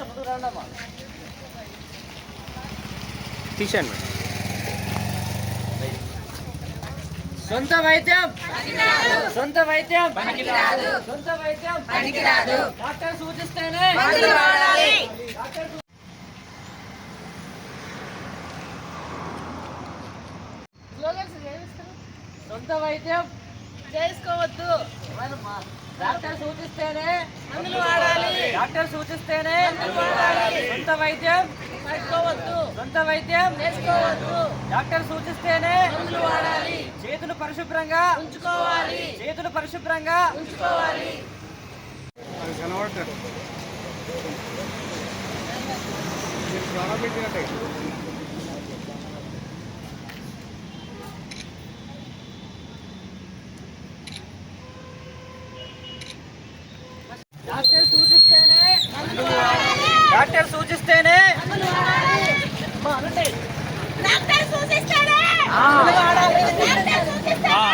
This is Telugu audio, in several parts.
మేడం. సొంత వైద్యం. సొంత వైద్యం. సొంత వైద్యం. డాక్టర్ సూచిస్తేనే. సొంత వైద్యం. చేసుకోవద్దు. డాక్టర్ సూచిస్తేనే మందులు వాడాలి. డాక్టర్ సూచిస్తేనే మందులు వాడాలి. సొంత వైద్యం పట్టుకోవద్దు. సొంత వైద్యం చేసుకోవద్దు డాక్టర్ సూచిస్తేనే మందులు వాడాలి. చేతులు పరిశుభ్రంగా ఉంచుకోవాలి. చేతులు పరిశుభ్రంగా ఉంచుకోవాలి. కనబడతారు ప్రారంభించినట్టే. డాక్టర్ సూచిస్తేనే డాక్టర్ సూచిస్తేనే అమ్మా, అనండి. డాక్టర్ సూచిస్తాడే ఆ. డాక్టర్ సూచిస్తాడే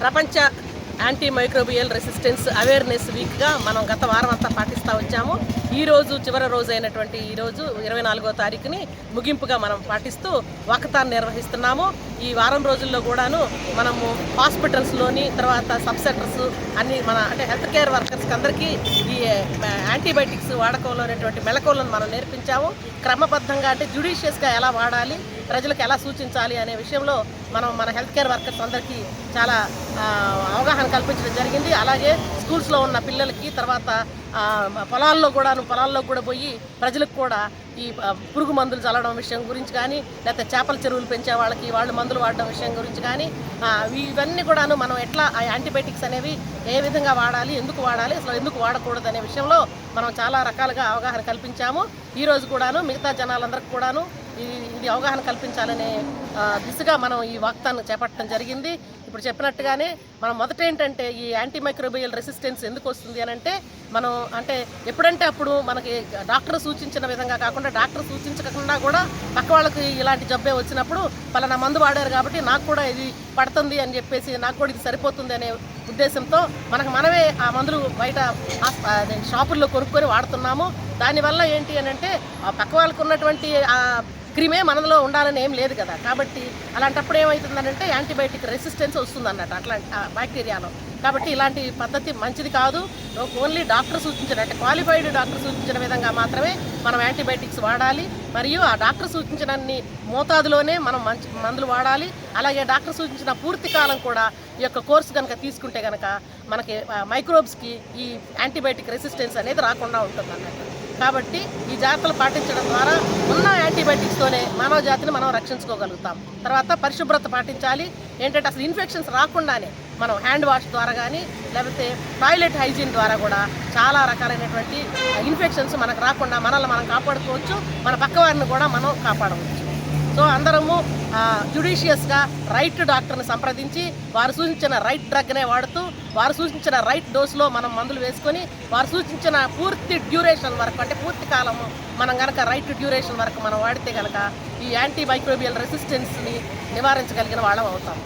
ప్రపంచ యాంటీ మైక్రోబియల్ రెసిస్టెన్స్ అవేర్నెస్ వీక్గా మనం గత వారం అంతా పాటిస్తూ వచ్చాము. ఈ రోజు చివరి రోజు అయినటువంటి ఈ రోజు ఇరవై నాలుగో తారీఖుని ముగింపుగా మనం పాటిస్తూ వాకథాన్ నిర్వహిస్తున్నాము. ఈ వారం రోజుల్లో కూడాను మనము హాస్పిటల్స్లోని తర్వాత సబ్ సెంటర్స్ అన్ని మన అంటే హెల్త్ కేర్ వర్కర్స్కి అందరికీ ఈ యాంటీబయాటిక్స్ వాడకంలో అనేటువంటి మెలకువలను మనం నేర్పించాము. క్రమబద్ధంగా అంటే జుడిషియస్గా ఎలా వాడాలి ప్రజలకు ఎలా సూచించాలి అనే విషయంలో మనం మన హెల్త్ కేర్ వర్కర్స్ అందరికీ చాలా అవగాహన అవగాహన కల్పించడం జరిగింది. అలాగే స్కూల్స్లో ఉన్న పిల్లలకి తర్వాత పొలాల్లో కూడాను పొలాల్లో కూడా పోయి ప్రజలకు కూడా ఈ పురుగు మందులు చల్లడం విషయం గురించి కానీ లేకపోతే చేపల చెరువులు పెంచే వాళ్ళకి వాళ్ళు మందులు వాడడం విషయం గురించి కానీ ఇవన్నీ కూడాను మనం ఎట్లా ఆ యాంటీబయాటిక్స్ అనేవి ఏ విధంగా వాడాలి ఎందుకు వాడాలి అసలు ఎందుకు వాడకూడదు అనే విషయంలో మనం చాలా రకాలుగా అవగాహన కల్పించాము. ఈరోజు కూడాను మిగతా జనాలందరికీ కూడాను ఇది ఇది అవగాహన కల్పించాలనే దిశగా మనం ఈ వాక్తాన్ని చేపట్టడం జరిగింది. ఇప్పుడు చెప్పినట్టుగానే మనం మొదట ఏంటంటే ఈ యాంటీమైక్రోబియల్ రెసిస్టెన్స్ ఎందుకు వస్తుంది అని అంటే మనం అంటే ఎప్పుడంటే అప్పుడు మనకి డాక్టర్ సూచించిన విధంగా కాకుండా డాక్టర్ సూచించకుండా కూడా పక్క వాళ్ళకి ఇలాంటి జబ్బే వచ్చినప్పుడు పలానా మందు వాడారు కాబట్టి నాకు కూడా ఇది పడుతుంది అని చెప్పేసి నాకు కూడా ఇది సరిపోతుంది అనే ఉద్దేశంతో మనకు మనమే ఆ మందులు బయట షాపుల్లో కొనుక్కొని వాడుతున్నాము. దానివల్ల ఏంటి అని అంటే ఆ పక్క వాళ్ళకు ఉన్నటువంటి క్రిమే మనలో ఉండాలని ఏం లేదు కదా. కాబట్టి అలాంటప్పుడు ఏమవుతుందంటే యాంటీబయాటిక్ రెసిస్టెన్స్ వస్తుంది అన్నట్టు అట్లాంటి బ్యాక్టీరియాలో. కాబట్టి ఇలాంటి పద్ధతి మంచిది కాదు. ఓన్లీ డాక్టర్ సూచించిన అంటే క్వాలిఫైడ్ డాక్టర్ సూచించిన విధంగా మాత్రమే మనం యాంటీబయాటిక్స్ వాడాలి. మరియు ఆ డాక్టర్ సూచించినన్ని మోతాదులోనే మనం మంచి మందులు వాడాలి. అలాగే డాక్టర్ సూచించిన పూర్తి కాలం కూడా ఈ యొక్క కోర్సు కనుక తీసుకుంటే కనుక మనకి మైక్రోబ్స్కి ఈ యాంటీబయాటిక్ రెసిస్టెన్స్ అనేది రాకుండా ఉంటుంది అన్నట్టు కాబట్టి ఈ జాగ్రత్తలు పాటించడం ద్వారా ఉన్న యాంటీబయాటిక్స్తోనే మానవ జాతిని మనం రక్షించుకోగలుగుతాం. తర్వాత పరిశుభ్రత పాటించాలి. ఏంటంటే అసలు ఇన్ఫెక్షన్స్ రాకుండానే మనం హ్యాండ్ వాష్ ద్వారా కానీ లేకపోతే టాయిలెట్ హైజీన్ ద్వారా కూడా చాలా రకాలైనటువంటి ఇన్ఫెక్షన్స్ మనకు రాకుండా మనల్ని మనం కాపాడుకోవచ్చు. మన పక్క వారిని కూడా మనం కాపాడవచ్చు. సో అందరము జుడిషియస్గా రైట్ డాక్టర్ని సంప్రదించి వారు సూచించిన రైట్ డ్రగ్నే వాడుతూ వారు సూచించిన రైట్ డోస్లో మనం మందులు వేసుకొని వారు సూచించిన పూర్తి డ్యూరేషన్ వరకు అంటే పూర్తి కాలము మనం కనుక రైట్ డ్యూరేషన్ వరకు మనం వాడితే కనుక ఈ యాంటీ మైక్రోబియల్ రెసిస్టెన్స్ని నివారించగలిగిన వాళ్ళం అవుతాం.